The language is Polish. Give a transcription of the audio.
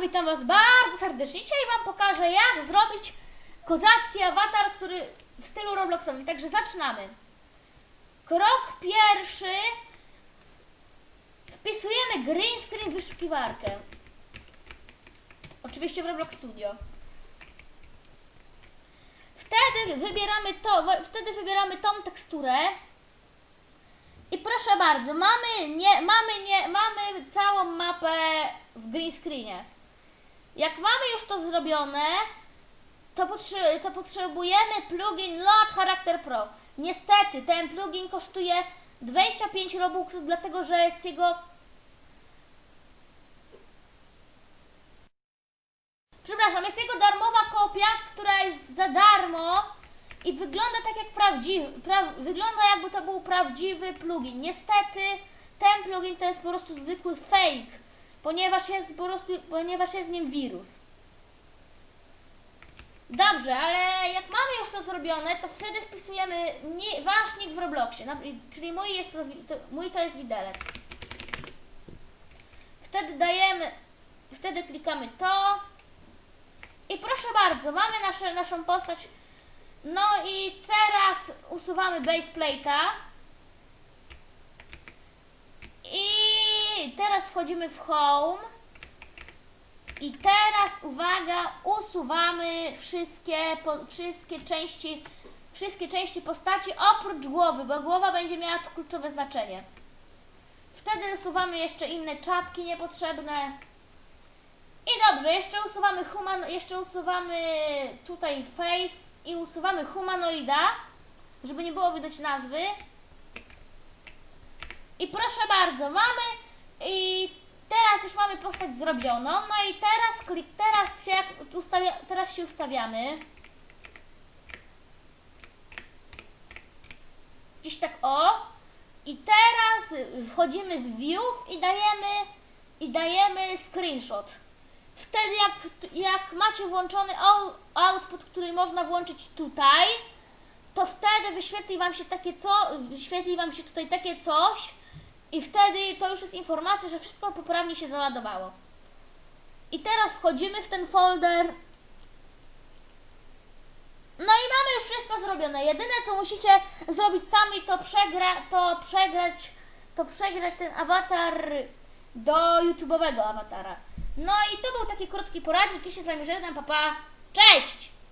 witam Was bardzo serdecznie. Dzisiaj Wam pokażę, jak zrobić kozacki awatar, który w stylu Robloxowym. Także zaczynamy. Krok pierwszy. Wpisujemy green screen w wyszukiwarkę. Oczywiście w Roblox Studio. Wtedy wybieramy to, wtedy wybieramy tą teksturę. I proszę bardzo, mamy, nie, mamy, nie, mamy całą mapę w green screenie. Jak mamy już to zrobione, to, potrze- to potrzebujemy plugin Load Character Pro. Niestety, ten plugin kosztuje 25 Robuxów, dlatego że jest jego... Przepraszam, jest jego darmowa kopia, która jest za darmo i wygląda tak jak prawdziwy, pra, wygląda jakby to był prawdziwy plugin. Niestety ten plugin to jest po prostu zwykły fake, ponieważ jest po prostu, ponieważ jest nim wirus. Dobrze, ale jak mamy już to zrobione, to wtedy wpisujemy nie, wasz nick w Robloxie, czyli mój, jest, to, mój to jest widelec. Wtedy dajemy, wtedy klikamy to i proszę bardzo, mamy nasze, naszą postać no i teraz usuwamy baseplate'a. I teraz wchodzimy w home. I teraz uwaga, usuwamy wszystkie, po, wszystkie części wszystkie części postaci oprócz głowy, bo głowa będzie miała kluczowe znaczenie. Wtedy usuwamy jeszcze inne czapki niepotrzebne. I dobrze, jeszcze usuwamy human, jeszcze usuwamy tutaj face i usuwamy humanoida, żeby nie było widać nazwy. I proszę bardzo, mamy i teraz już mamy postać zrobioną. No i teraz klik, teraz się ustawia, teraz się ustawiamy. Gdzieś tak o. I teraz wchodzimy w view i dajemy i dajemy screenshot. Wtedy jak, jak macie włączony output, który można włączyć tutaj, to wtedy wyświetli Wam się takie co, wyświetli Wam się tutaj takie coś i wtedy to już jest informacja, że wszystko poprawnie się załadowało. I teraz wchodzimy w ten folder. No i mamy już wszystko zrobione. Jedyne co musicie zrobić sami to, przegra, to przegrać to przegrać ten awatar do YouTube'owego awatara. No i to był taki krótki poradnik. Się z Wami żegnam, papa. Cześć!